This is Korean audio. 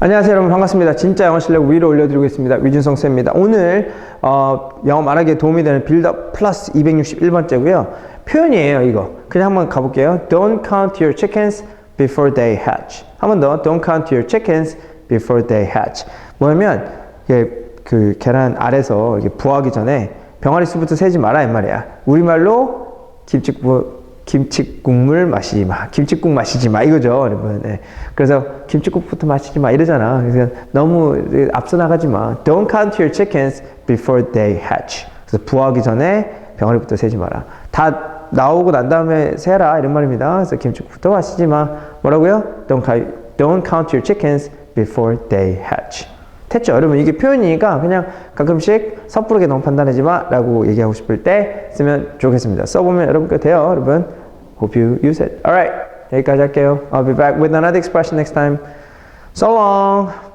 안녕하세요 여러분. 반갑습니다. 진짜 영어 실력 위로 올려드리고 있습니다. 위준성 쌤입니다. 오늘 어, 영어 말하기에 도움이 되는 빌더 플러스 261번째고요. 표현이에요 이거. 그냥 한번 가볼게요. Don't count your chickens before they hatch. 한 번 더. Don't count your chickens before they hatch. 뭐냐면 이게 그 계란 알에서 이게 부화하기 전에 병아리 수부터 세지 마라 이 말이야. 우리말로 김치국 김치 국물 마시지 마. 김치국 마시지 마. 이거죠, 여러분. 네. 그래서 김치국부터 마시지 마. 이러잖아. 그래서 너무 앞서 나가지 마. Don't count your chickens before they hatch. 그래서 부화하기 전에 병아리부터 세지 마라. 다 나오고 난 다음에 세라. 이런 말입니다. 그래서 김치국부터 마시지 마. 뭐라고요? Don't, count- don't count your chickens before they hatch. 됐죠? 여러분 이게 표현이니까 그냥 가끔씩 섣부르게 너무 판단하지 마 라고 얘기하고 싶을 때 쓰면 좋겠습니다 써보면 여러분 거 돼요 여러분 Hope you use it Alright 여기까지 할게요 I'll be back with another expression next time So long